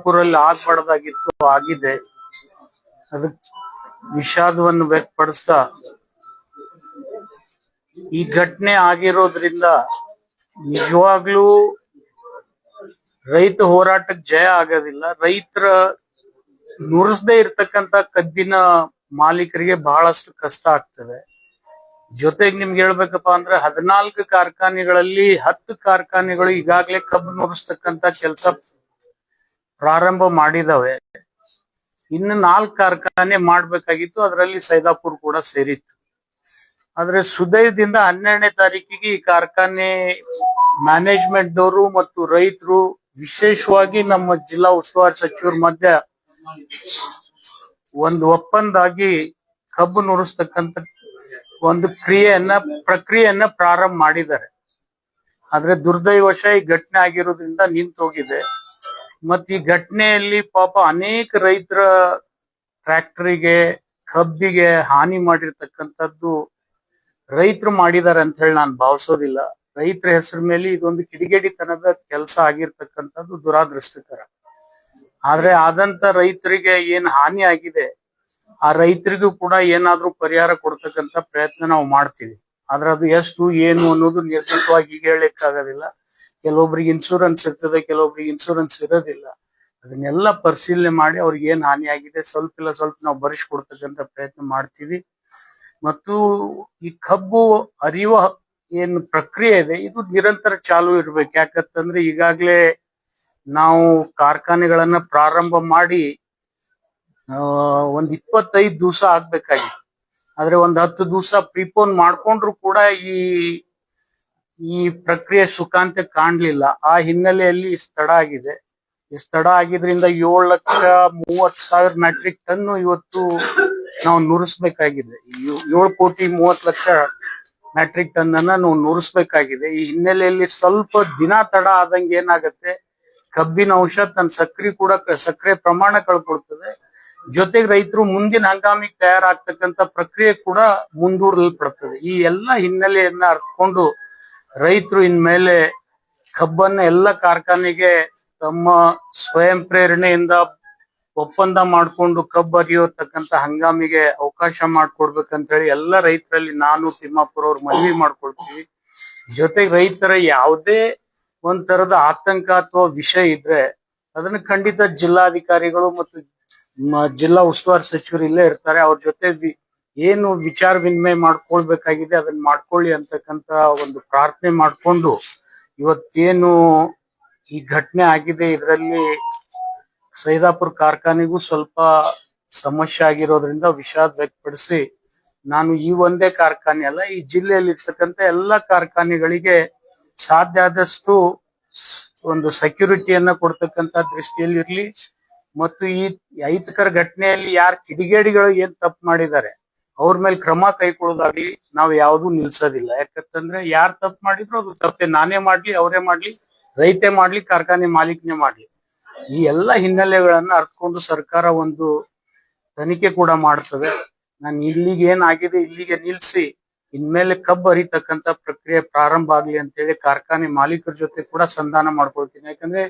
ಸೈದಾಪುರಲ್ಲಿ ಆಗ್ಬಾರ್ದಾಗಿತ್ತು ಆಗಿದೆ. ಅದಕ್ ವಿಷಾದವನ್ನು ವ್ಯಕ್ತಪಡಿಸ್ತಾ, ಈ ಘಟನೆ ಆಗಿರೋದ್ರಿಂದ ನಿಜವಾಗ್ಲೂ ರೈತ ಹೋರಾಟಕ್ಕೆ ಜಯ ಆಗೋದಿಲ್ಲ. ರೈತರ ನುರಿಸದೇ ಇರ್ತಕ್ಕಂತ ಕಬ್ಬಿನ ಮಾಲೀಕರಿಗೆ ಬಹಳಷ್ಟು ಕಷ್ಟ ಆಗ್ತದೆ. ಜೊತೆಗೆ ನಿಮ್ಗೆ ಹೇಳ್ಬೇಕಪ್ಪ ಅಂದ್ರೆ ಹದಿನಾಲ್ಕು ಕಾರ್ಖಾನೆಗಳಲ್ಲಿ ಹತ್ತು ಕಾರ್ಖಾನೆಗಳು ಈಗಾಗಲೇ ಕಬ್ಬು ನುರಿಸ್ತಕ್ಕಂತ ಕೆಲಸ ಪ್ರಾರಂಭ ಮಾಡಿದವೆ. ಇನ್ನು ನಾಲ್ಕು ಕಾರ್ಖಾನೆ ಮಾಡಬೇಕಾಗಿತ್ತು, ಅದರಲ್ಲಿ ಸೈದಾಪುರ್ ಕೂಡ ಸೇರಿತ್ತು. ಆದ್ರೆ ಸುದಯದಿಂದ ಹನ್ನೆರಡನೇ ತಾರೀಕಿಗೆ ಈ ಕಾರ್ಖಾನೆ ಮ್ಯಾನೇಜ್ಮೆಂಟ್ ದವರು ಮತ್ತು ರೈತರು ವಿಶೇಷವಾಗಿ ನಮ್ಮ ಜಿಲ್ಲಾ ಉಸ್ತುವಾರಿ ಸಚಿವರ ಮಧ್ಯ ಒಂದು ಒಪ್ಪಂದ ಆಗಿ ಕಬ್ಬು ನುರಿಸ್ತಕ್ಕಂತ ಒಂದು ಕ್ರಿಯೆಯನ್ನ, ಪ್ರಕ್ರಿಯೆಯನ್ನ ಪ್ರಾರಂಭ ಮಾಡಿದ್ದಾರೆ. ಆದ್ರೆ ದುರ್ದೈವಶ ಈ ಘಟನೆ ಆಗಿರೋದ್ರಿಂದ ನಿಂತು ಹೋಗಿದೆ ಮತ್ ಈ ಘಟನೆಯಲ್ಲಿ ಪಾಪ ಅನೇಕ ರೈತರ ಟ್ರ್ಯಾಕ್ಟರಿಗೆ, ಕಬ್ಬಿಗೆ ಹಾನಿ ಮಾಡಿರ್ತಕ್ಕಂಥದ್ದು ರೈತರು ಮಾಡಿದ್ದಾರೆ ಅಂತ ಹೇಳಿ ನಾನು ಭಾವಿಸೋದಿಲ್ಲ. ರೈತರ ಹೆಸರು ಮೇಲೆ ಇದೊಂದು ಕಿಡಿಗೇಡಿತನದ ಕೆಲಸ ಆಗಿರ್ತಕ್ಕಂಥದ್ದು ದುರಾದೃಷ್ಟಕರ. ಆದ್ರೆ ಆದಂತ ರೈತರಿಗೆ ಏನ್ ಹಾನಿ ಆಗಿದೆ, ಆ ರೈತರಿಗೂ ಕೂಡ ಏನಾದ್ರೂ ಪರಿಹಾರ ಕೊಡ್ತಕ್ಕಂತ ಪ್ರಯತ್ನ ನಾವು ಮಾಡ್ತೀವಿ. ಆದ್ರೆ ಅದು ಎಷ್ಟು, ಏನು ಅನ್ನೋದು ನಿರ್ದಿಷ್ಟವಾಗಿ ಈಗ ಹೇಳಕ್ಕಾಗೋದಿಲ್ಲ. ಕೆಲವೊಬ್ರಿಗೆ ಇನ್ಶೂರೆನ್ಸ್ ಇರ್ತದೆ, ಕೆಲವೊಬ್ರಿಗೆ ಇನ್ಶೂರೆನ್ಸ್ ಇರೋದಿಲ್ಲ. ಅದನ್ನೆಲ್ಲ ಪರಿಶೀಲನೆ ಮಾಡಿ ಅವ್ರಿಗೆ ಏನ್ ಹಾನಿ ಆಗಿದೆ, ಸ್ವಲ್ಪ ಇಲ್ಲ ಸ್ವಲ್ಪ ನಾವು ಕೊಡ್ತಕ್ಕಂತ ಪ್ರಯತ್ನ ಮಾಡ್ತೀವಿ. ಮತ್ತು ಈ ಕಬ್ಬು ಅರಿಯುವ ಏನು ಪ್ರಕ್ರಿಯೆ ಇದೆ, ಇದು ನಿರಂತರ ಚಾಲು ಇರ್ಬೇಕು. ಯಾಕಂತಂದ್ರೆ ಈಗಾಗ್ಲೇ ನಾವು ಕಾರ್ಖಾನೆಗಳನ್ನ ಪ್ರಾರಂಭ ಮಾಡಿ ಒಂದ್ ಇಪ್ಪತ್ತೈದು ದಿವಸ ಆಗ್ಬೇಕಾಗಿತ್ತು. ಆದ್ರೆ ಒಂದ್ ಹತ್ತು ದಿವಸ ಪ್ರಿಪೋನ್ ಮಾಡ್ಕೊಂಡ್ರು ಕೂಡ ಈ ಈ ಪ್ರಕ್ರಿಯೆ ಸುಖಾಂತ ಕಾಣ್ಲಿಲ್ಲ. ಆ ಹಿನ್ನೆಲೆಯಲ್ಲಿ ತಡ ಆಗಿದೆ. ಈ ತಡ ಆಗಿದ್ರಿಂದ ಏಳು ಲಕ್ಷ ಮೂವತ್ ಸಾವಿರ ಮೆಟ್ರಿಕ್ ಟನ್ ಇವತ್ತು ನಾವು ನುರಿಸ್ಬೇಕಾಗಿದೆ. ಏಳು ಕೋಟಿ ಮೂವತ್ ಲಕ್ಷ ಮೆಟ್ರಿಕ್ ಟನ್ ಅನ್ನ ನಾವು ನುರಿಸ್ಬೇಕಾಗಿದೆ. ಈ ಹಿನ್ನೆಲೆಯಲ್ಲಿ ಸ್ವಲ್ಪ ದಿನ ತಡ ಆದಂಗೆ ಏನಾಗತ್ತೆ? ಕಬ್ಬಿನ ಅಂಶ ತನ್ನ ಸಕ್ರೆ ಕೂಡ ಸಕ್ಕರೆ ಪ್ರಮಾಣ ಕಳ್ಕೊಡ್ತದೆ ಜೊತೆಗೆ ರೈತರು ಮುಂದಿನ ಹಂಗಾಮಿಗೆ ತಯಾರಾಗ್ತಕ್ಕಂತ ಪ್ರಕ್ರಿಯೆ ಕೂಡ ಮುಂದೂಡಲ್ಪಡ್ತದೆ ಈ ಎಲ್ಲ ಹಿನ್ನೆಲೆಯನ್ನ ಅರ್ಥಕೊಂಡು ರೈತರು ಇನ್ಮೇಲೆ ಕಬ್ಬನ್ನ ಎಲ್ಲ ಕಾರ್ಖಾನೆಗೆ ತಮ್ಮ ಸ್ವಯಂ ಪ್ರೇರಣೆಯಿಂದ ಒಪ್ಪಂದ ಮಾಡ್ಕೊಂಡು ಕಬ್ಬು ಅರಿಯೋತಕ್ಕಂತ ಹಂಗಾಮಿಗೆ ಅವಕಾಶ ಮಾಡ್ಕೊಡ್ಬೇಕಂತ ಹೇಳಿ ಎಲ್ಲ ರೈತರಲ್ಲಿ ನಾನು ತಿಮ್ಮಾಪುರ ಅವ್ರು ಮನವಿ ಮಾಡ್ಕೊಳ್ತೀವಿ. ಜೊತೆಗೆ ರೈತರ ಯಾವುದೇ ಒಂದ್ ತರದ ಆತಂಕ ಅಥವಾ ವಿಷಯ ಇದ್ರೆ ಅದನ್ನ ಖಂಡಿತ ಜಿಲ್ಲಾಧಿಕಾರಿಗಳು ಮತ್ತು ಜಿಲ್ಲಾ ಉಸ್ತುವಾರಿ ಸಚಿವರು ಇಲ್ಲೇ ಇರ್ತಾರೆ. ಅವ್ರ ಜೊತೆ ಏನು ವಿಚಾರ ವಿನಿಮಯ ಮಾಡ್ಕೊಳ್ಬೇಕಾಗಿದೆ ಅದನ್ನ ಮಾಡ್ಕೊಳ್ಳಿ ಅಂತಕ್ಕಂತ ಒಂದು ಪ್ರಾರ್ಥನೆ ಮಾಡ್ಕೊಂಡು ಇವತ್ತೇನು ಈ ಘಟನೆ ಆಗಿದೆ ಇದರಲ್ಲಿ ಸೈದಾಪುರ ಕಾರ್ಖಾನೆಗೂ ಸ್ವಲ್ಪ ಸಮಸ್ಯೆ ಆಗಿರೋದ್ರಿಂದ ವಿಷಾದ ವ್ಯಕ್ತಪಡಿಸಿ ನಾನು ಈ ಒಂದೇ ಕಾರ್ಖಾನೆ ಅಲ್ಲ, ಈ ಜಿಲ್ಲೆಯಲ್ಲಿ ಇರ್ತಕ್ಕಂಥ ಎಲ್ಲ ಕಾರ್ಖಾನೆಗಳಿಗೆ ಸಾಧ್ಯ ಆದಷ್ಟು ಒಂದು ಸೆಕ್ಯೂರಿಟಿಯನ್ನ ಕೊಡ್ತಕ್ಕಂತ ದೃಷ್ಟಿಯಲ್ಲಿ ಇರ್ಲಿ ಮತ್ತು ಈ ಐತಕರ ಘಟನೆಯಲ್ಲಿ ಯಾರು ಕಿಡಿಗೇಡಿಗಳು ಏನ್ ತಪ್ಪು ಮಾಡಿದ್ದಾರೆ? ಅವ್ರ ಮೇಲೆ ಕ್ರಮ ಕೈಕೊಳ್ಳೋದಾಗ್ಲಿ ನಾವು ಯಾವ್ದು ನಿಲ್ಸೋದಿಲ್ಲ. ಯಾಕಂತಂದ್ರೆ ಯಾರು ತಪ್ಪು ಮಾಡಿದ್ರು ಅದು ತಪ್ಪೆ. ನಾನೇ ಮಾಡ್ಲಿ, ಅವರೇ ಮಾಡ್ಲಿ, ರೈತೆ ಮಾಡ್ಲಿ, ಕಾರ್ಖಾನೆ ಮಾಲೀಕನೇ ಮಾಡ್ಲಿ. ಈ ಎಲ್ಲ ಹಿನ್ನೆಲೆಗಳನ್ನ ಅರ್ಥಕೊಂಡು ಸರ್ಕಾರ ಒಂದು ತನಿಖೆ ಕೂಡ ಮಾಡ್ತದೆ. ನಾನು ಇಲ್ಲಿಗೆ ಏನಾಗಿದೆ, ಇಲ್ಲಿಗೆ ನಿಲ್ಸಿ, ಇನ್ಮೇಲೆ ಕಬ್ಬು ಅರಿತಕ್ಕಂತ ಪ್ರಕ್ರಿಯೆ ಪ್ರಾರಂಭ ಆಗ್ಲಿ ಅಂತೇಳಿ ಕಾರ್ಖಾನೆ ಮಾಲೀಕರ ಜೊತೆ ಕೂಡ ಸಂಧಾನ ಮಾಡ್ಕೊಳ್ತೀನಿ. ಯಾಕಂದ್ರೆ